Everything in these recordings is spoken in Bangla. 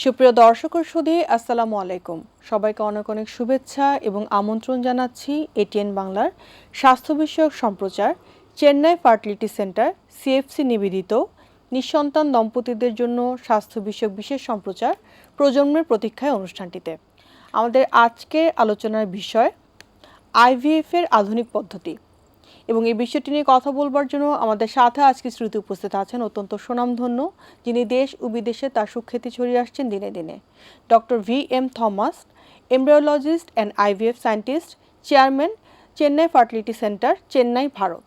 সুপ্রিয় দর্শক সুধী আসসালামু আলাইকুম। সবাইকে অনেক অনেক শুভেচ্ছা এবং আমন্ত্রণ জানাচ্ছি এটিএন বাংলার স্বাস্থ্য বিষয়ক সম্প্রচার, চেন্নাই ফার্টিলিটি সেন্টার, সিএফসি নিবেদিত, নিঃসন্তান দম্পতিদের জন্য স্বাস্থ্য বিষয়ক বিশেষ সম্প্রচার প্রজন্মের প্রতীক্ষায় অনুষ্ঠানটিতে। আমাদের আজকের আলোচনার বিষয় আইভিএফ এর আধুনিক পদ্ধতি। এবং এই বিষয়টি নিয়ে কথা বলবার জন্য আমাদের সাথে আজকে শ্রুতি উপস্থিত আছেন অত্যন্ত সুনামধন্য, যিনি দেশ ও বিদেশে তার সুখ্যাতি ছড়িয়ে আসছেন দিনে দিনে। Doctor V M Thomas, embryologist and IVF scientist, chairman, Chennai fertility centre, Chennai, Bharat.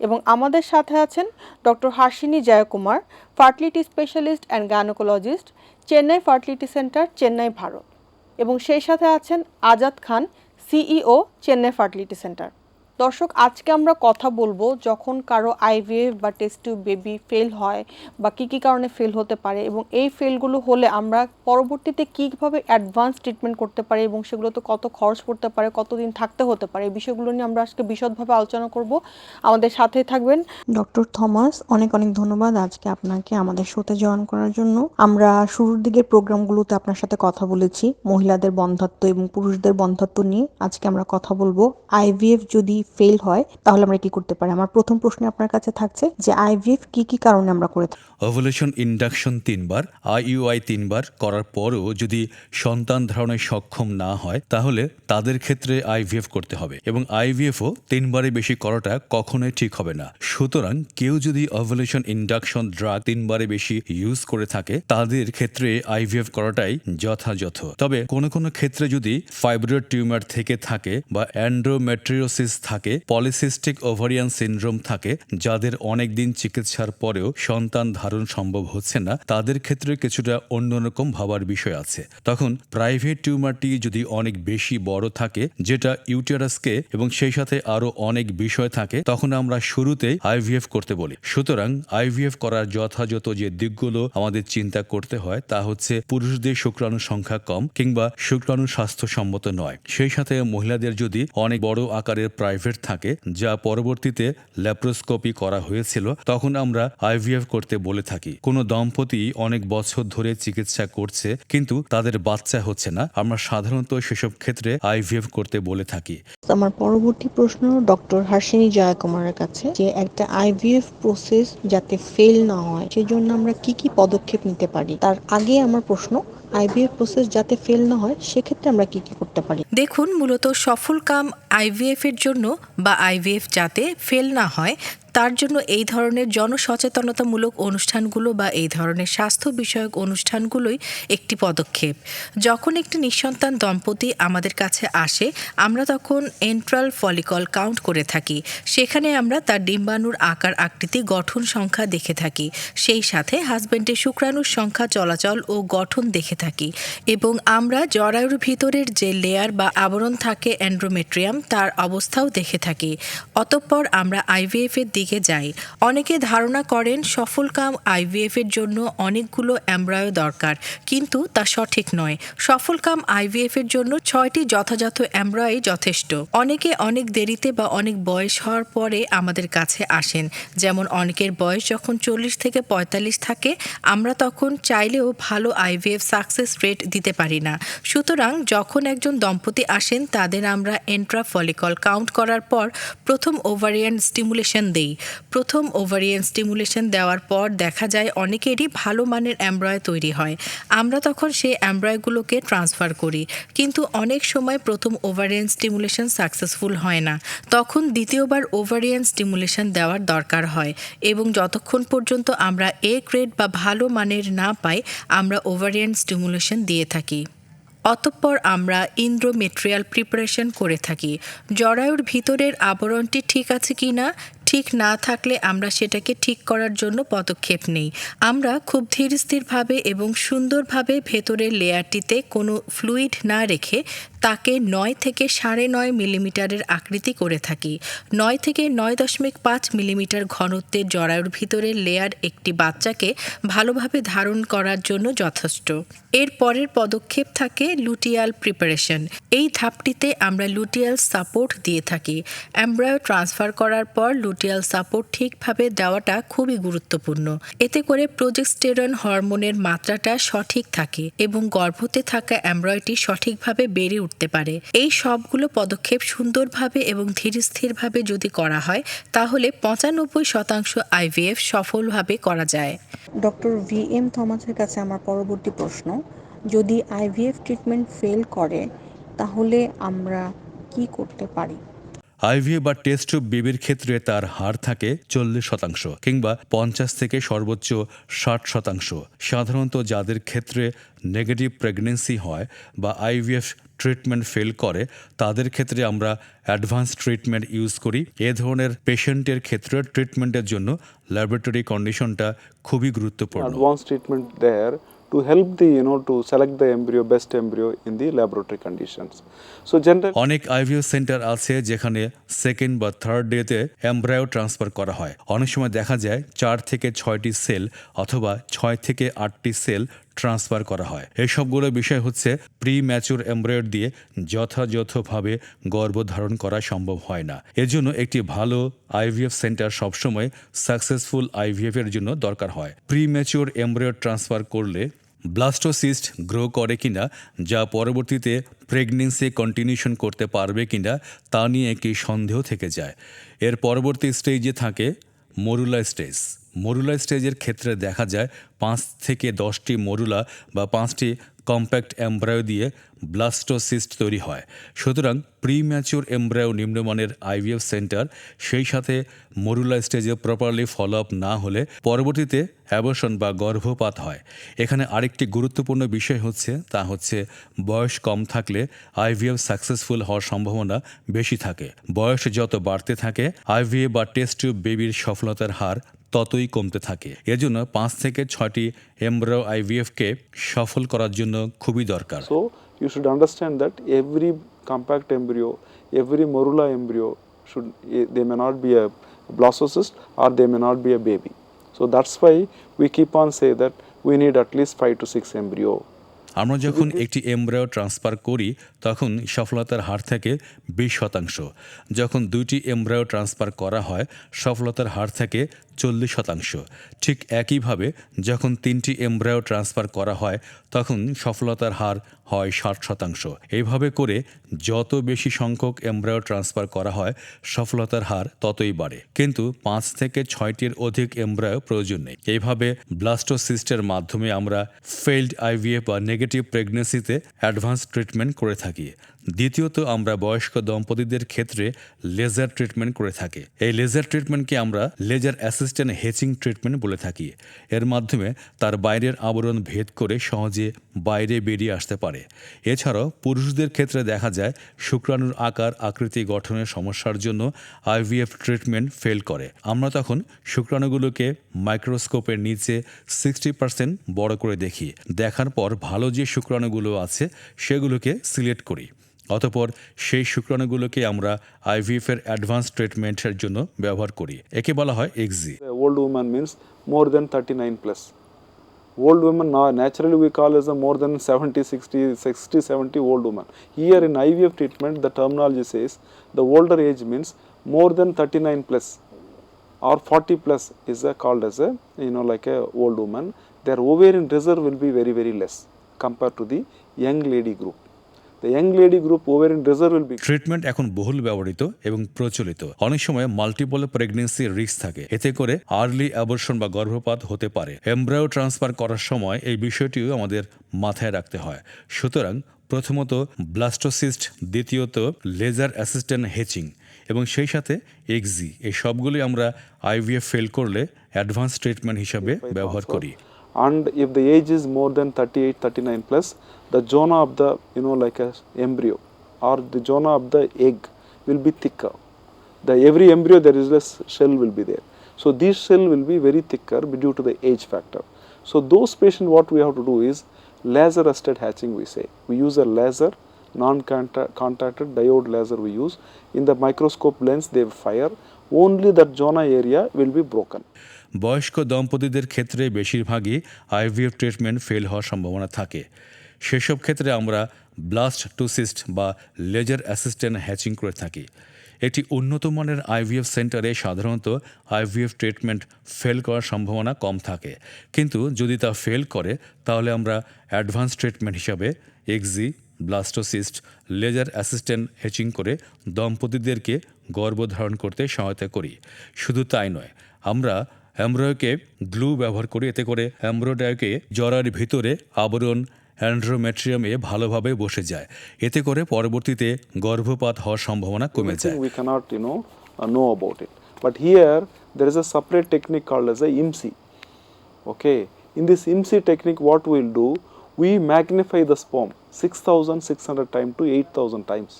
এবং আমাদের সাথে আছেন doctor Hasini Jayakumar, fertility specialist and gynaecologist, Chennai fertility centre, Chennai, Bharat. এবং সেই সাথে আছেন Azad Khan, CEO, Chennai fertility centre. দর্শক, আজকে আমরা কথা বলব যখন কারও আইভিএফ বা টেস্ট টিউব বেবি ফেল হয় বা কী কী কারণে ফেল হতে পারে এবং এই ফেলগুলো হলে আমরা পরবর্তীতে কীভাবে অ্যাডভান্স ট্রিটমেন্ট করতে পারে এবং সেগুলোতে কত খরচ পড়তে পারে, কতদিন থাকতে হতে পারে, এই বিষয়গুলো নিয়ে আমরা আজকে বিশদভাবে আলোচনা করব। আমাদের সাথে থাকবেন ডক্টর থমাস অনেক অনেক ধন্যবাদ আজকে আপনাকে আমাদের শোতে জয়েন করার জন্য। আমরা শুরুর দিকের প্রোগ্রামগুলোতে আপনার সাথে কথা বলেছি, মহিলাদের বন্ধাত্ব এবং পুরুষদের বন্ধত্ব নিয়ে। আজকে আমরা কথা বলব আইভিএফ যদি ফেল হয়, তাহলে আমরা কি করতে পারি? আমার প্রথম প্রশ্ন আপনার কাছে থাকছে যে আইভিএফ কি কি কারণে আমরা করে থাকি? ওভুলেশন ইন্ডাকশন তিনবার আইইউআই তিনবার করার পরও যদি সন্তান ধারণে সক্ষম না হয়, তাহলে তাদের ক্ষেত্রে আইভিএফ করতে হবে এবং আইভিএফও তিনবারে বেশি করাটা কখনোই ঠিক হবে না। সুতরাং কেউ যদি ওভুলেশন ইন্ডাকশন ড্রাগ তিনবারে বেশি ইউজ করে থাকে, তাদের ক্ষেত্রে আইভিএফ করাটাই যথাযথ। তবে কোনো কোনো ক্ষেত্রে যদি ফাইব্রয়েড টিউমার থেকে থাকে বা অ্যান্ড্রোমেট্রিওসিস থাকে পলিসিস্টিক ওভারিয়ান সিনড্রোম থাকে, যাদের অনেক দিন চিকিৎসার পরেও সন্তান ধারণ সম্ভব হচ্ছে না, তাদের ক্ষেত্রে কিছুটা অন্যরকম ভাবার বিষয় আছে। তখন প্রাইভেট টিউমারটি যদি অনেক বেশি বড় থাকে, যেটা ইউটেরাসকে এবং সেই সাথে আরও অনেক বিষয় থাকে, তখন আমরা শুরুতেই আইভিএফ করতে বলি। সুতরাং আইভিএফ করার যথাযথ যে দিকগুলো আমাদের চিন্তা করতে হয়, তা হচ্ছে পুরুষদের শুক্রাণু সংখ্যা কম কিংবা শুক্রাণু স্বাস্থ্যসম্মত নয়। সেই সাথে মহিলাদের যদি অনেক বড় আকারের প্রাইভেট থাকে, যা পরবর্তীতে ল্যাপ্রোস্কোপি করা হয়েছিল, তখন আমরা আইভিএফ করতে বলে থাকি। কোনো দম্পতি অনেক বছর ধরে চিকিৎসা করছে কিন্তু তাদের বাচ্চা হচ্ছে না। আমরা সাধারণত সেসব ক্ষেত্রে আইভিএফ করতে বলে থাকি। আমার পরবর্তী প্রশ্ন ডক্টর হাসিনী জয়কুমারের কাছে যে একটা আইভিএফ প্রসেস যাতে ফেল না হয় সেজন্য আমরা কি কি পদক্ষেপ নিতে পারি? তার আগে আমার প্রশ্ন আইভিএফ প্রসেস যাতে ফেল না হয় সেক্ষেত্রে আমরা কি কি করতে পারি? দেখুন মূলত সফল কাম আইভিএফ এর জন্য বা আইভিএফ যাতে ফেল না হয় তার জন্য এই ধরনের জনসচেতনতামূলক অনুষ্ঠানগুলো বা এই ধরনের স্বাস্থ্য বিষয়ক অনুষ্ঠানগুলোই একটি পদক্ষেপ। যখন একটি নিঃসন্তান দম্পতি আমাদের কাছে আসে, আমরা তখন এন্ট্রাল ফলিকল কাউন্ট করে থাকি। সেখানে আমরা তার ডিম্বাণুর আকার আকৃতি, গঠন সংখ্যা দেখে থাকি। সেই সাথে হাজব্যান্ডের শুক্রাণুর সংখ্যা, চলাচল ও গঠন দেখে থাকি এবং আমরা জরায়ুর ভিতরের যে লেয়ার বা আবরণ থাকে, অ্যান্ড্রোমেট্রিয়াম, তার অবস্থাও দেখে থাকি। অতঃপর আমরা আইভিএফ এর দিকে যাই। অনেকে ধারণা করেন সফল কাম আইভিএফ এর জন্য অনেকগুলো অ্যাম্ব্রায়ো দরকার, কিন্তু তা সঠিক নয়। সফল কাম আইভিএফ এর জন্য ছয়টি যথাযথ অ্যাম্ব্রয়ই যথেষ্ট। অনেকে অনেক দেরিতে বা অনেক বয়স হওয়ার পরে আমাদের কাছে আসেন। যেমন অনেকের বয়স যখন চল্লিশ থেকে পঁয়তাল্লিশ থাকে, আমরা তখন চাইলেও ভালো আইভিএফ সাকসেস রেট দিতে পারি না। সুতরাং যখন একজন দম্পতি আসেন, তাদের আমরা এন্ট্রা ফলিকল কাউন্ট করার পর প্রথম ওভারিয়ান স্টিমুলেশন দেই। প্রথম ওভারিয়ান স্টিমুলেশন দেওয়ার পর দেখা যায় অনেকেরই ভালো মানের অ্যাম্ব্রয় তৈরি হয়। আমরা তখন সেই অ্যাম্ব্রয়গুলোকে ট্রান্সফার করি। কিন্তু অনেক সময় প্রথম ওভারিয়ান স্টিমুলেশন সাকসেসফুল হয় না। তখন দ্বিতীয়বার ওভারিয়ান স্টিমুলেশন দেওয়ার দরকার হয় এবং যতক্ষণ পর্যন্ত আমরা এ গ্রেড বা ভালো মানের না পাই, আমরা ওভারিয়ান স্টিমুলেশন দিয়ে থাকি। অতঃপর আমরা ইন্দ্রোমেট্রিয়াল প্রিপারেশন করে থাকি। জরায়ুর ভিতরের আবরণটি ঠিক আছে কি না ঠিক না থাকলে আমরা সেটাকে ঠিক করার জন্য পদক্ষেপ নেই। আমরা খুব ধীর স্থিরভাবে এবং সুন্দরভাবে ভেতরের লেয়ারটিতে কোনো ফ্লুইড না রেখে তাকে নয় থেকে সাড়ে নয় মিলিমিটারের আকৃতি করে থাকি। নয় থেকে নয় দশমিক পাঁচ মিলিমিটার ঘনত্বের জরায়ুর ভিতরের লেয়ার একটি বাচ্চাকে ভালোভাবে ধারণ করার জন্য যথেষ্ট। এর পরের পদক্ষেপ থাকে লুটিয়াল প্রিপারেশন এই ধাপটিতে আমরা লুটিয়াল সাপোর্ট দিয়ে থাকি। অ্যাম্ব্রায়ো ট্রান্সফার করার পর লুটিয়াল সাপোর্ট ঠিকভাবে দেওয়াটা খুবই গুরুত্বপূর্ণ। এতে করে প্রোজেস্টেরন হরমোনের মাত্রাটা সঠিক থাকে এবং গর্ভতে থাকা অ্যামব্রয়টি সঠিকভাবে বেড়ে উঠতে পারে। এই সবগুলো পদক্ষেপ সুন্দরভাবে এবং ধীরস্থিরভাবে যদি করা হয়, তাহলে পঁচানব্বই শতাংশ আইভিএফ সফলভাবে করা যায়। ডক্টর ভি এম থমাসের কাছে আমার পরবর্তী প্রশ্ন, যদি আইভিএফ ট্রিটমেন্ট ফেল করে, তাহলে আমরা কি করতে পারি? আইভিএ বা টেস্ট টিউব বেবির ক্ষেত্রে তার হার থাকে চল্লিশ শতাংশ কিংবা পঞ্চাশ থেকে সর্বোচ্চ ষাট শতাংশ। সাধারণত যাদের ক্ষেত্রে নেগেটিভ প্রেগনেন্সি হয় বা আইভিএফ ট্রিটমেন্ট ফেল করে, তাদের ক্ষেত্রে আমরা অ্যাডভান্স ট্রিটমেন্ট ইউজ করি। এ ধরনের পেশেন্টের ক্ষেত্রে ট্রিটমেন্টের জন্য ল্যাবরেটরি কন্ডিশনটা খুবই গুরুত্বপূর্ণ। advanced treatment there to help the you know to select the embryo best embryo in the laboratory conditions so general অনেক আইভিএফ সেন্টার আছে যেখানে সেকেন্ড বা থার্ড ডেতে এমব্রায়ো ট্রান্সফার করা হয় অনেক সময় দেখা যায় চার থেকে ছয়টি সেল অথবা ছয় থেকে আটটি সেল ট্রান্সফার করা হয়। এসবগুলো বিষয় হচ্ছে প্রি ম্যাচুর এমব্রায়ড দিয়ে যথাযথভাবে গর্ভধারণ করা সম্ভব হয় না। এজন্য একটি ভালো আইভিএফ সেন্টার সবসময় সাকসেসফুল আইভিএফ এর জন্য দরকার হয়। প্রি ম্যাচুর এমব্রায়ড ট্রান্সফার করলে ব্লাস্টোসিস্ট গ্রো করে কিনা, যা পরবর্তীতে প্রেগনেন্সি কন্টিনিউশন করতে পারবে কিনা, তা নিয়ে একটি সন্দেহ থেকে যায়। এর পরবর্তী স্টেজে থাকে মরুলা স্টেজ। মরুলা স্টেজের ক্ষেত্রে দেখা যায় পাঁচ থেকে দশটি মরুলা বা পাঁচটি কম্প্যাক্ট এমব্রায়ো দিয়ে ব্লাস্টোসিস্ট তৈরি হয়। সুতরাং প্রি ম্যাচিওর এমব্রায়ো নিম্নমানের আইভিএফ সেন্টার সেই সাথে মরুলা স্টেজে প্রপারলি ফলো আপ না হলে পরবর্তীতে অ্যাবর্শন বা গর্ভপাত হয়। এখানে আরেকটি গুরুত্বপূর্ণ বিষয় হচ্ছে, তা হচ্ছে বয়স কম থাকলে আইভিএফ সাকসেসফুল হওয়ার সম্ভাবনা বেশি থাকে। বয়স যত বাড়তে থাকে আইভিএফ বা টেস্ট টিউব বেবির সফলতার হার ততই কমতে থাকে। এজন্য পাঁচ থেকে ছয়টি এমব্রো আইভিএফ কে সফল করার জন্য খুবই দরকার। So you should understand that every compact embryo every morula embryo should they may not be a blastocyst or they may not be a baby so that's why we keep on say that we need at least five to six embryo আমরা যখন একটি এমব্রায়ো ট্রান্সফার করি তখন সফলতার হার থাকে বিশ শতাংশ। যখন দুইটি এমব্রায়ো ট্রান্সফার করা হয় সফলতার হার থাকে চল্লিশ শতাংশ। ঠিক একইভাবে যখন তিনটি এমব্রায়ো ট্রান্সফার করা হয়, তখন সফলতার হার হয় ষাট শতাংশ। এইভাবে করে যত বেশি সংখ্যক এমব্রায়ো ট্রান্সফার করা হয়, সফলতার হার ততই বাড়ে। কিন্তু পাঁচ থেকে ছয়টির অধিক এমব্রায়ো প্রয়োজন নেই। এইভাবে ব্লাস্টোসিস্টের মাধ্যমে আমরা ফেইল্ড আইভিএফ বা নেগেটিভ প্রেগনেন্সিতে অ্যাডভান্স ট্রিটমেন্ট করে থাকি। দ্বিতীয়ত, আমরা বয়স্ক দম্পতিদের ক্ষেত্রে লেজার ট্রিটমেন্ট করে থাকি। এই লেজার ট্রিটমেন্টকে আমরা লেজার অ্যাসিস্ট্যান্ট হেচিং ট্রিটমেন্ট বলে থাকি। এর মাধ্যমে তার বাইরের আবরণ ভেদ করে সহজে বাইরে বেরিয়ে আসতে পারে। এছাড়াও, পুরুষদের ক্ষেত্রে দেখা যায়, শুক্রাণুর আকার আকৃতি গঠনের সমস্যার জন্য আইভিএফ ট্রিটমেন্ট ফেল করে। আমরা তখন শুক্রাণুগুলোকে মাইক্রোস্কোপের নিচে সিক্সটি পার্সেন্ট বড় করে দেখি। দেখার পর ভালো যে শুক্রাণুগুলো আছে, সেগুলোকে সিলেক্ট করি। অতপর সেই শুক্রাণুগুলোকে আমরা আইভিএফ এর অ্যাডভান্স ট্রিটমেন্টের জন্য ব্যবহার করি। একে বলা হয় ICSI old woman means more than thirty nine plus old women naturally we call as more than seventy sixty sixty seventy old women here in IVF treatment the terminology says the older age means more than thirty nine plus forty forty plus a a called a a like a old old their their in reserve will be very very less compare to the young lady group treatment এখন বহুল ব্যবহৃত এবং প্রচলিত। অনেক সময় মাল্টিপল প্রেগনেন্সির রিস্ক থাকে। এতে করে আর্লি অ্যাবর্শন বা গর্ভপাত হতে পারে। এমব্রায়ো ট্রান্সফার করার সময় এই বিষয়টিও আমাদের মাথায় রাখতে হয়। সুতরাং প্রথমত ব্লাস্টোসিস্ট দ্বিতীয়ত লেজার অ্যাসিস্ট্যান্ট হেচিং এবং সেই সাথে এক্সি এই সবগুলি আমরা আইভিএফ ফেল করলে অ্যাডভান্স ট্রিটমেন্ট হিসাবে ব্যবহার করি। And if the age is more than 38 39 plus the zona of the you know like a embryo or the zona of the egg will be thicker. The every embryo there is less shell will be there. So this shell will be very thicker due to the age factor. So those patients what we have to do is laser arrested hatching we say. We use a laser non contacted diode laser we use. In the microscope lens they fire. Only that zona area will be broken বয়স্ক দম্পতিদের ক্ষেত্রে বেশিরভাগই আইভিএফ ট্রিটমেন্ট ফেল হওয়ার সম্ভাবনা থাকে। সেসব ক্ষেত্রে আমরা ব্লাস্ট টু সিস্ট বা লেজার অ্যাসিস্ট্যান্ট হ্যাচিং করে থাকি। একটি উন্নত মানের আইভিএফ সেন্টারে সাধারণত আইভিএফ ট্রিটমেন্ট ফেল করার সম্ভাবনা কম থাকে। কিন্তু যদি তা ফেল করে, তাহলে আমরা অ্যাডভান্স ট্রিটমেন্ট হিসাবে ICSI, blastocyst, laser assistant hatching করে দম্পতিদেরকে গর্ভধারণ করতে সহায়তা করি। শুধু তাই নয়, আমরা হ্যামব্রয়কে গ্লু ব্যবহার করে এতে করে হ্যামব্রয়ডকে জরার ভিতরে আবরণ অ্যান্ড্রোমেট্রিয়ামে ভালোভাবে বসে যায়। এতে করে পরবর্তীতে গর্ভপাত হওয়ার সম্ভাবনা কমে যায়। We can't you know know about it but here there is a separate technique called as a IMSI okay in this IMSI technique what will do we magnify the sperm six thousand six hundred time to eight thousand times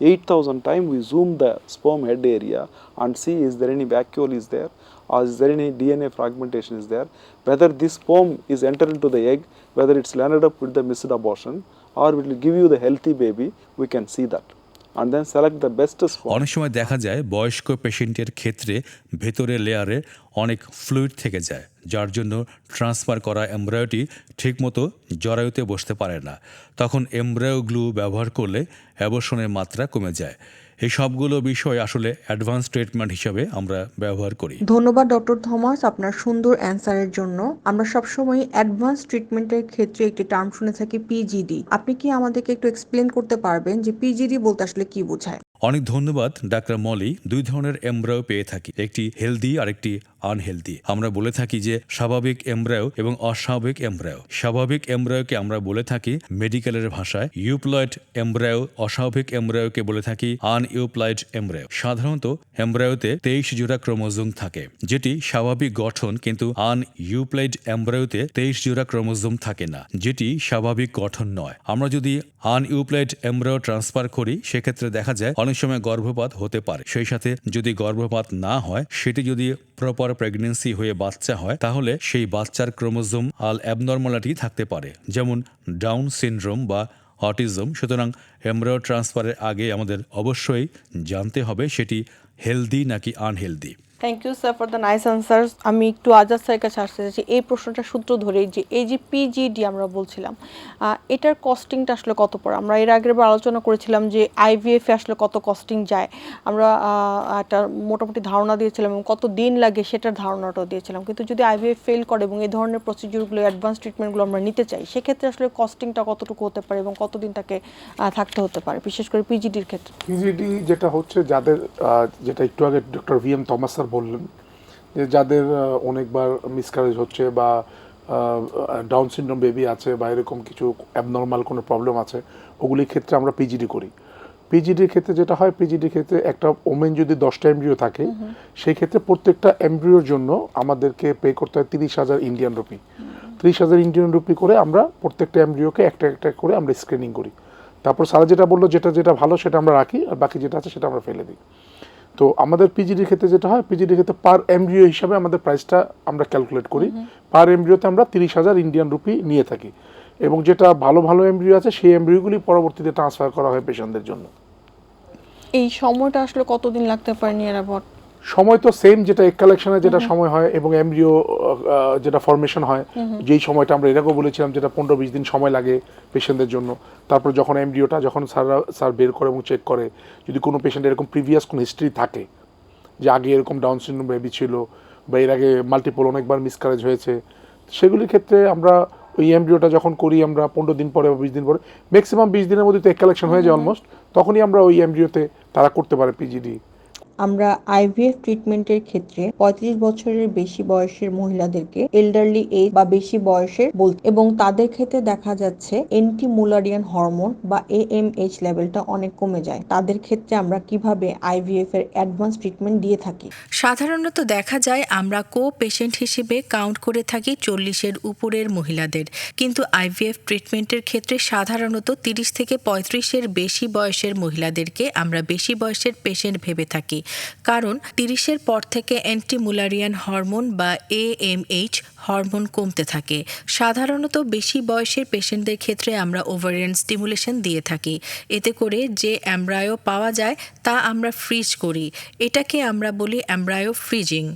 8,000 times we zoom the sperm head area and see is there any vacuole is there or is there any DNA fragmentation is there, whether this sperm is entered into the egg, whether it's landed up with the missed abortion or it will give you the healthy baby, we can see that. অনেক সময় দেখা যায় বয়স্ক পেশেন্টের ক্ষেত্রে ভেতরে লেয়ারে অনেক ফ্লুইড থেকে যায়, যার জন্য ট্রান্সফার করা এমব্রায়োটি ঠিকমতো জরায়ুতে বসতে পারে না। তখন এমব্রয়ো গ্লু ব্যবহার করলে অ্যাবর্ষণের মাত্রা কমে যায়। এই সবগুলো বিষয় আসলে অ্যাডভান্স ট্রিটমেন্ট হিসাবে আমরা ব্যবহার করি। ধন্যবাদ ডক্টর থমাস আপনার সুন্দর অ্যান্সারের জন্য। আমরা সবসময় অ্যাডভান্স ট্রিটমেন্টের ক্ষেত্রে একটি টার্ম শুনে থাকি পিজিডি আপনি কি আমাদেরকে একটু এক্সপ্লেন করতে পারবেন যে পিজিডি বলতে আসলে কি বোঝায়? অনেক ধন্যবাদ ডাক্তার মলি। দুই ধরনের এমব্রাও পেয়ে থাকি। একটি হেলদি আর একটি আনহেলদি। আমরা বলে থাকি যে স্বাভাবিক এমব্রায়ো এবং অস্বাভাবিক এমব্রায়ো। স্বাভাবিক এমব্রায়োকে আমরা বলে থাকি মেডিকেলের ভাষায় ইউপ্লয়েড এমব্রায়ো, অস্বাভাবিক এমব্রায়োকে বলে থাকি আনইউপ্লয়েড এমব্রায়ো। সাধারণত এমব্রায়োতে তেইশ জোড়া ক্রোমোজোম থাকে, যেটি স্বাভাবিক গঠন কিন্তু আন ইউপ্লয়েড এমব্রায়োতে তেইশ জোড়া ক্রোমোজোম থাকে না, যেটি স্বাভাবিক গঠন নয়। আমরা যদি আনইউপ্লয়েড এমব্রায়ো ট্রান্সফার করি, সেক্ষেত্রে দেখা যায় অনেক সময় গর্ভপাত হতে পারে। সেই সাথে যদি গর্ভপাত না হয়, সেটি যদি প্রপার প্রেগনেন্সি হয়ে বাচ্চা হয়, তাহলে সেই বাচ্চার ক্রোমোজোম আল অ্যাবনর্মালিটি থাকতে পারে। যেমন ডাউন সিনড্রোম বা অটিজম। সুতরাং এমব্রয় ট্রান্সফারের আগে আমাদের অবশ্যই জানতে হবে সেটি হেলদি নাকি unhealthy. Thank you sir for the nice answer আমি একটু আজাদ স্যারের কাছে আসতে চাইছি এই প্রশ্নটা সূত্র ধরে যে এই যে পিজিডি আমরা বলছিলাম এটার কস্টিংটা আসলে কত পড়ে? আমরা এর আগের বার আলোচনা করেছিলাম যে আইভিএফ আসলে কত কস্টিং যায়। আমরা একটা মোটামুটি ধারণা দিয়েছিলাম এবং কত দিন লাগে সেটার ধারণাটাও দিয়েছিলাম। কিন্তু যদি আইভিএফ ফেল করে এবং এই ধরনের প্রসিডিউরগুলো অ্যাডভান্স ট্রিটমেন্টগুলো আমরা নিতে চাই, সেক্ষেত্রে আসলে কস্টিংটা কতটুকু হতে পারে এবং কতদিন তাকে থাকতে হতে পারে? বিশেষ করে পিজিডির ক্ষেত্রে। পিজিডি যেটা হচ্ছে যাদের যেটা একটু আগে doctor V M Thomas sir বললেন যে যাদের অনেকবার মিসকারেজ হচ্ছে বা ডাউন সিনড্রোম বেবি আছে বা এরকম কিছু অ্যাবনর্মাল কোনো প্রবলেম আছে ওগুলির ক্ষেত্রে আমরা পিজিডি করি। পিজিডির ক্ষেত্রে যেটা হয় পিজিডির ক্ষেত্রে একটা ওমেন যদি দশটা এমব্রিও থাকে সেই ক্ষেত্রে প্রত্যেকটা এমব্রিওর জন্য আমাদেরকে পে করতে হয় তিরিশ হাজার ইন্ডিয়ান রুপি তিরিশ হাজার ইন্ডিয়ান রুপি করে আমরা প্রত্যেকটা এমব্রিওকে একটা একটা করে আমরা স্ক্রিনিং করি। তারপর স্যারা যেটা বলল যেটা যেটা ভালো সেটা আমরা রাখি আর বাকি যেটা আছে সেটা আমরা ফেলে দিই। তো আমাদের পিজিডির ক্ষেত্রে যেটা হয় পিজিডির ক্ষেত্রে পার এমব্রিও হিসাবে আমাদের প্রাইসটা আমরা ক্যালকুলেট করি। পার এমবিওতে আমরা তিরিশ হাজার ইন্ডিয়ান রুপি নিয়ে থাকি। এবং যেটা ভালো ভালো এমব্রিও আছে সেই এমব্রিওগুলি পরবর্তীতে ট্রান্সফার করা হয় পেশেন্টদের জন্য। এই সময়টা আসলে কতদিন লাগতে পারে অ্যাবাউট সময় তো সেম যেটা এক কালেকশনে যেটা সময় হয় এবং এমব্রিও যেটা ফরমেশন হয় যেই সময়টা আমরা এরকম বলেছিলাম যেটা পনেরো বিশ দিন সময় লাগে পেশেন্টদের জন্য। তারপর যখন এমব্রিওটা যখন স্যাররা স্যার বের করে এবং চেক করে যদি কোনো পেশেন্ট এরকম প্রিভিয়াস কোনো হিস্ট্রি থাকে যে আগে এরকম ডাউন সিনড্রোম বেবি ছিল বা এর আগে মাল্টিপল অনেকবার মিসকারেজ হয়েছে সেগুলির ক্ষেত্রে আমরা ওই এমব্রিওটা যখন করি আমরা পনেরো দিন পরে বা বিশ দিন পরে ম্যাক্সিমাম বিশ দিনের মধ্যে তো এক কালেকশন হয়ে যায় অলমোস্ট তখনই আমরা ওই এমব্রিওতে তারা করতে পারে পিজিডি আমরা আইভিএফ ট্রিটমেন্টের ক্ষেত্রে পঁয়ত্রিশ বছরের বেশি বয়সের মহিলাদেরকে এল্ডারলি এজ বা বেশি বয়সের বলতে এবং তাদের ক্ষেত্রে দেখা যাচ্ছে এন্টি মুলারিয়ান হরমোন বা এএমএইচ লেভেলটা অনেক কমে যায়। তাদের ক্ষেত্রে আমরা কীভাবে আইভিএফ এর অ্যাডভান্স ট্রিটমেন্ট দিয়ে থাকি? সাধারণত দেখা যায় আমরা কো পেশেন্ট হিসেবে কাউন্ট করে থাকি চল্লিশের উপরের মহিলাদের। কিন্তু আইভিএফ ট্রিটমেন্টের ক্ষেত্রে সাধারণত তিরিশ থেকে পঁয়ত্রিশের বেশি বয়সের মহিলাদেরকে আমরা বেশি বয়সের পেশেন্ট ভেবে থাকি। কারণ তিরিশের পর থেকে অ্যান্টিমুলারিয়ান হরমোন বা এএমএইচ হরমোন কমতে থাকে। সাধারণত বেশি বয়সের পেশেন্টদের ক্ষেত্রে আমরা ওভারিয়ান স্টিমুলেশন দিয়ে থাকি। এতে করে যে অ্যামব্রায়ো পাওয়া যায় তা আমরা ফ্রিজ করি। এটাকে আমরা বলি অ্যামব্রায়ো ফ্রিজিং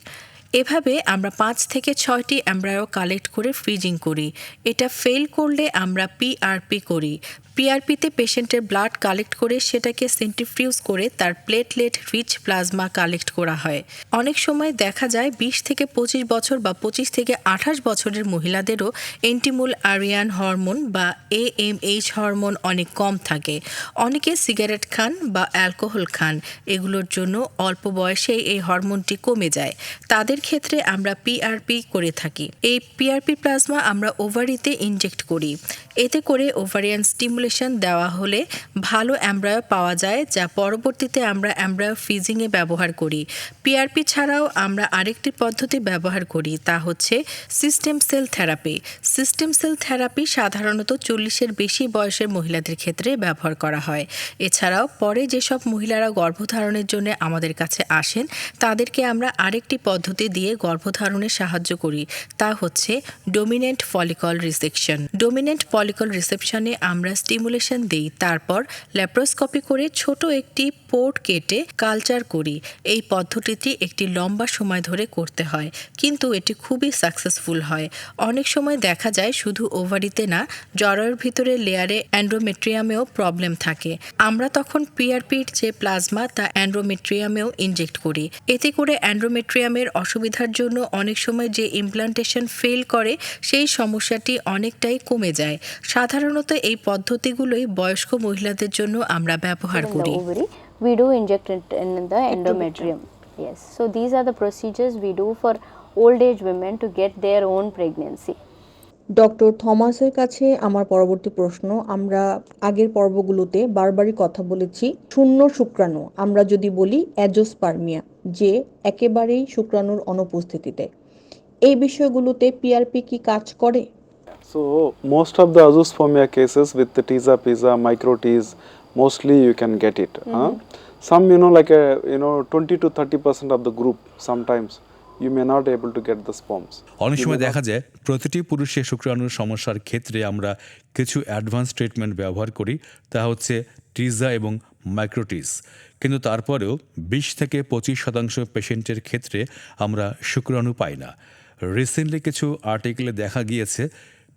এভাবে আমরা পাঁচ থেকে ছয়টি অ্যামব্রায়ো কালেক্ট করে ফ্রিজিং করি। এটা ফেল করলে আমরা পিআরপি করি। পিআরপিতে পেশেন্টের ব্লাড কালেক্ট করে সেটাকে সেন্ট্রিফিউজ করে তার প্লেটলেট রিচ প্লাজমা কালেক্ট করা হয়। অনেক সময় দেখা যায় বিশ থেকে পঁচিশ বছর বা পঁচিশ থেকে আঠাশ বছরের মহিলাদেরও এন্টিমুল আরিয়ান হরমোন বা এএমএইচ হরমোন অনেক কম থাকে। অনেকে সিগারেট খান বা অ্যালকোহল খান, এগুলোর জন্য অল্প বয়সেই এই হরমোনটি কমে যায়। তাদের ক্ষেত্রে আমরা পিআরপি করে থাকি। এই পিআরপি প্লাজমা আমরা ওভারিতে ইনজেক্ট করি। এতে করে ওভারিয়ান স্টিমুলেশন দেওয়া হলে ভালো অ্যাম্ব্রায়ো পাওয়া যায়, যা পরবর্তীতে আমরা অ্যাম্ব্রায়ো ফিজিংয়ে ব্যবহার করি। পিআরপি ছাড়াও আমরা আরেকটি পদ্ধতি ব্যবহার করি, তা হচ্ছে system cell therapy. System cell therapy সাধারণত চল্লিশের বেশি বয়সের মহিলাদের ক্ষেত্রে ব্যবহার করা হয়। এছাড়াও পরে যেসব মহিলারা গর্ভধারণের জন্য আমাদের কাছে আসেন, তাদেরকে আমরা আরেকটি পদ্ধতি দিয়ে গর্ভধারণে সাহায্য করি, তা হচ্ছে dominant follicle resection. Dominant follicle রিসেপশনে আমরা স্টিমুলেশন দিই। তারপর ল্যাপ্রোস্কপি করে ছোট একটি পোর্ট কেটে কালচার করি। এই পদ্ধতিটি একটি লম্বা সময় ধরে করতে হয়, কিন্তু এটি খুবই সাকসেসফুল হয়। অনেক সময় দেখা যায় শুধু ওভারিতে না, জরায়ুর ভিতরে লেয়ারে অ্যান্ড্রোমেট্রিয়ামেও প্রবলেম থাকে। আমরা তখন পিআরপির যে প্লাজমা তা অ্যান্ড্রোমেট্রিয়ামেও ইনজেক্ট করি। এতে করে অ্যান্ড্রোমেট্রিয়ামের অসুবিধার জন্য অনেক সময় যে ইমপ্লান্টেশন ফেল করে, সেই সমস্যাটি অনেকটাই কমে যায়। সাধারণত এই পদ্ধতিগুলোই বয়স্ক মহিলাদের জন্য আমরা ব্যবহার করি। We do inject it in the endometrium. Yes. So these are the procedures we do for old age women to get their own pregnancy. Doctor থমাসের কাছে আমার পরবর্তী প্রশ্ন আমরা আগের পর্বগুলোতে বারবারই কথা বলেছি শূন্য শুক্রাণু আমরা যদি বলি অ্যাজোস্পার্মিয়া যে একেবারেই শুক্রাণুর অনুপস্থিতিতে এই বিষয়গুলোতে পিআরপি কি কাজ করে So most of the azoospermia cases with the TISA, PISA, micro Ts, mostly you can get it. Mm -hmm. huh? Some, you know, like a, you know, 20 to 30 percent of the group, sometimes you may not able to get the sperms. অনেক সময় দেখা যায় প্রতিটি পুরুষের শুক্রাণুর সমস্যার ক্ষেত্রে আমরা কিছু অ্যাডভান্স ট্রিটমেন্ট ব্যবহার করি তা হচ্ছে টিজা এবং মাইক্রোটিস কিন্তু তারপরেও বিশ থেকে পঁচিশ শতাংশ পেশেন্টের ক্ষেত্রে আমরা শুক্রাণু পাই না রিসেন্টলি কিছু আর্টিকেলে দেখা গিয়েছে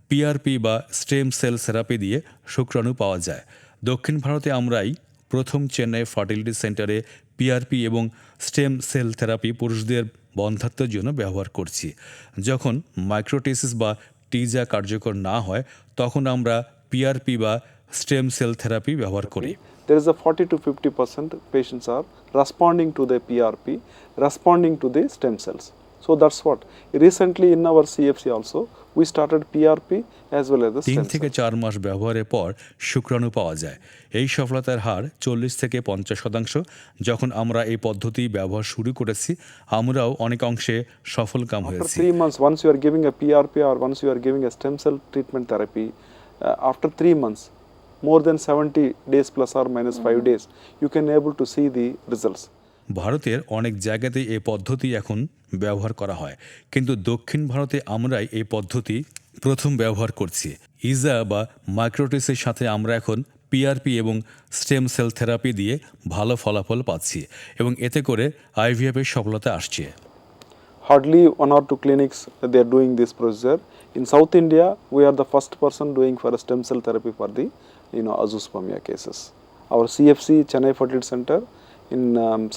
পিআরপি বা স্টেম সেল থেরাপি দিয়ে শুক্রাণু পাওয়া যায় দক্ষিণ ভারতে আমরাই প্রথম চেন্নাই ফার্টিলিটি সেন্টারে পিআরপি এবং স্টেম সেল থেরাপি পুরুষদের বন্ধাত্বের জন্য ব্যবহার করছি যখন মাইক্রোটেসিস বা টিজা কার্যকর না হয় তখন আমরা পিআরপি বা স্টেম সেল থেরাপি ব্যবহার করি There is a 40 to 50 percent patients responding to the PRP, responding to the stem cells. So that's what. Recently in our CFC also, we started PRP as well as the তিন থেকে চার মাস ব্যবহারের পর শুক্রাণু পাওয়া যায়। এই সফলতার হার চল্লিশ থেকে পঞ্চাশ শতাংশ। যখন আমরা এই পদ্ধতি ব্যবহার শুরু করেছি আমরাও অনেক অংশে সফল কাম হয়েছে three months once you are a PRP or once you are a stem treatment therapy after three months more than seventy days plus or minus five days you can able to see the results ভারতের অনেক জায়গাতেই এই পদ্ধতি এখন ব্যবহার করা হয়। কিন্তু দক্ষিণ ভারতে আমরাই এই পদ্ধতি প্রথম ব্যবহার করছি। ইজা বা মাইক্রোটিসের সাথে আমরা এখন পিআরপি এবং স্টেম সেল থেরাপি দিয়ে ভালো ফলাফল পাচ্ছি এবং এতে করে আইভিএফের সফলতা আসছে। Hardly one or two clinics they are doing this procedure in South India we are the first person doing for stem cell therapy for the you know azoospermia cases our CFC Chennai fertility centre in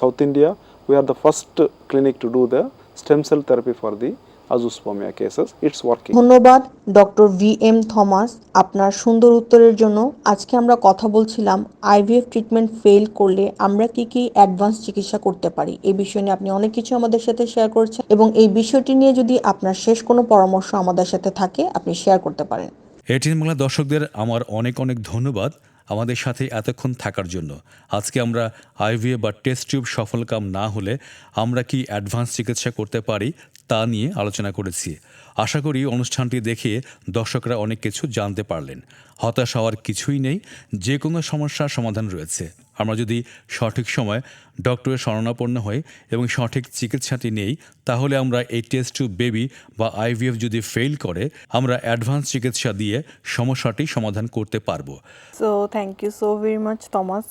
South India we are the first clinic to do the stem cell therapy for the azoospermia cases. It's working. ধন্যবাদ ডক্টর ভি এম থমাস আপনার সুন্দর উত্তরের জন্য আজকে আমরা কথা বলছিলাম আইভিএফ ট্রিটমেন্ট ফেল করলে আমরা কি কি অ্যাডভান্স চিকিৎসা করতে পারি এই বিষয় নিয়ে আপনি অনেক কিছু আমাদের সাথে শেয়ার করছেন এবং এই বিষয়টি নিয়ে যদি আপনার শেষ কোনো পরামর্শ আমাদের সাথে থাকে আপনি শেয়ার করতে পারেন এটিএন বাংলা দর্শকদের আমার অনেক অনেক ধন্যবাদ আমাদের সাথে এতক্ষণ থাকার জন্য। আজকে আমরা আইভিএ বা টেস্ট টিউব সফল কাম না হলে আমরা কি অ্যাডভান্স চিকিৎসা করতে পারি তা নিয়ে আলোচনা করেছি। আশা করি অনুষ্ঠানটি দেখে দর্শকরা অনেক কিছু জানতে পারলেন। হতাশ হওয়ার কিছুই নেই যে কোনো সমস্যার সমাধান রয়েছে। আমরা যদি সঠিক সময় ডক্টরের শরণাপন্ন হই এবং সঠিক চিকিৎসাটি নেই তাহলে আমরা এই টেস্ট টু বেবি বা আইভিএফ যদি ফেল করে আমরা অ্যাডভান্স চিকিৎসা দিয়ে সমস্যাটি সমাধান করতে পারব। So thank you so very much Thomas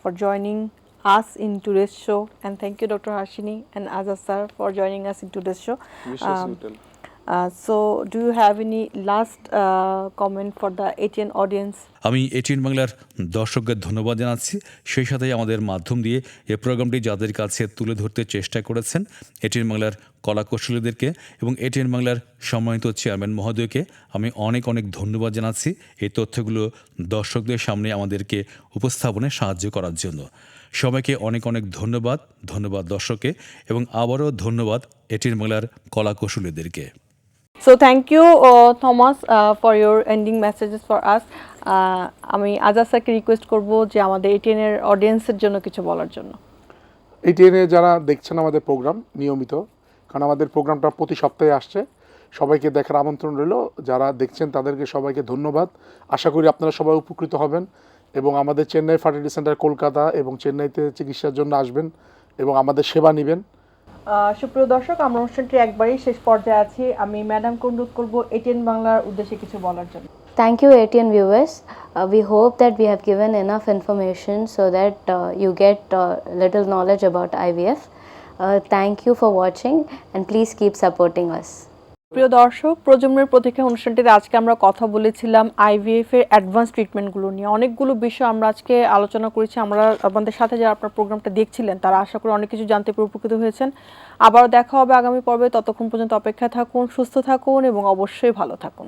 for joining us in to today's show and thank you doctor Hasini and Azad sir for joining us in to today's show you do have any last uh, comment for the ATN audience? আমি এটিএন বাংলার দর্শকদের ধন্যবাদ জানাচ্ছি। সেই সাথে আমাদের মাধ্যম দিয়ে এ প্রোগ্রামটি যাদের কাছে তুলে ধরতে চেষ্টা করেছেন এটিএন বাংলার কলা কৌশলীদেরকে এবং এটিএন বাংলার সম্মানিত চেয়ারম্যান মহোদয়কে আমি অনেক অনেক ধন্যবাদ জানাচ্ছি এই তথ্যগুলো দর্শকদের সামনে আমাদেরকে উপস্থাপনে সাহায্য করার জন্য। সবাইকে অনেক অনেক ধন্যবাদ ধন্যবাদ দর্শককে এবং আবারও ধন্যবাদ এটিএন বাংলার কলা uh, Thomas, uh, for your ending messages for us. Uh, আমি আজাসাকে রিকোয়েস্ট করব যে আমাদের এটিএন এর অডিয়েন্সের জন্য কিছু বলার জন্য। এটিএনে যারা দেখছেন আমাদের প্রোগ্রাম নিয়মিত কারণ আমাদের প্রোগ্রামটা প্রতি সপ্তাহে আসছে সবাইকে দেখার আমন্ত্রণ রইল। যারা দেখছেন তাদেরকে সবাইকে ধন্যবাদ। আশা করি আপনারা সবাই উপকৃত হবেন এবং আমাদের চেন্নাই ফার্টিলিটি সেন্টার কলকাতা এবং চেন্নাইতে চিকিৎসার জন্য আসবেন এবং আমাদের সেবা নেবেন। সুপ্রিয় দর্শক, আমরা অনুষ্ঠানটি একবারই শেষ পর্যায়ে আছি। আমি ম্যাডাম অনুরোধ করব এটিএন বাংলার উদ্দেশ্যে কিছু বলার জন্য। Thank you ATN viewers we hope that we have given enough information so that you get little knowledge about IVF thank you for watching and please keep supporting us প্রিয় দর্শক, প্রজন্মের প্রতীক্ষা অনুষ্ঠানটিতে আজকে আমরা কথা বলেছিলাম আইভিএফ এর অ্যাডভান্স ট্রিটমেন্টগুলো নিয়ে। অনেকগুলো বিষয় আমরা আজকে আলোচনা করেছি। আমরা আমাদের সাথে যারা আপনার প্রোগ্রামটা দেখছিলেন, তারা আশা করি অনেক কিছু জানতে পেরে উপকৃত হয়েছেন। আবার দেখা হবে আগামী পর্বে। ততক্ষণ পর্যন্ত অপেক্ষা থাকুন, সুস্থ থাকুন এবং অবশ্যই ভালো থাকুন।